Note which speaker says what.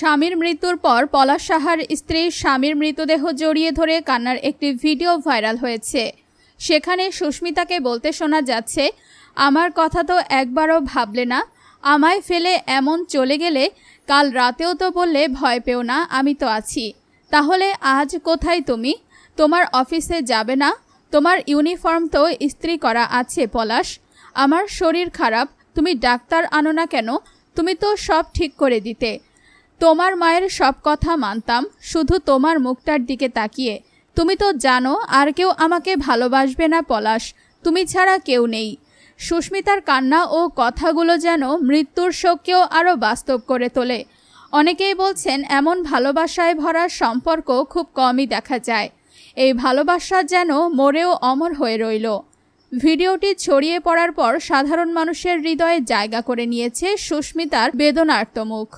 Speaker 1: স্বামীর মৃত্যুর পর পলাশ সাহার স্ত্রী স্বামীর মৃতদেহ জড়িয়ে ধরে কান্নার একটি ভিডিও ভাইরাল হয়েছে। সেখানে সুস্মিতাকে বলতে শোনা যাচ্ছে, আমার কথা তো একবারও ভাবলে না। আমায় ফেলে এমন চলে গেলে কাল রাতেও তো বললে ভয় পেও না, আমি তো আছি। তাহলে আজ কোথায় তুমি? তোমার অফিসে যাবে না? তোমার ইউনিফর্ম তো ইস্ত্রি করা আছে, পলাশ। আমার শরীর খারাপ। তুমি ডাক্তার আনো না কেন? তুমি তো সব ঠিক করে দিতে। তোমার মায়ের সব কথা মানতাম, শুধু তোমার মুখটার দিকে তাকিয়ে। তুমি তো জানো, আর কেউ আমাকে ভালোবাসবে না পলাশ, তুমি ছাড়া কেউ নেই। সুস্মিতার কান্না ও কথাগুলো যেন মৃত্যুর শোককেও আরও বাস্তব করে তোলে। অনেকেই বলছেন, এমন ভালোবাসায় ভরা সম্পর্ক খুব কমই দেখা যায়। এই ভালোবাসা যেন মরেও অমর হয়ে রইল। ভিডিওটি ছড়িয়ে পড়ার পর সাধারণ মানুষের হৃদয়ে জায়গা করে নিয়েছে সুস্মিতার বেদনার্ত মুখ।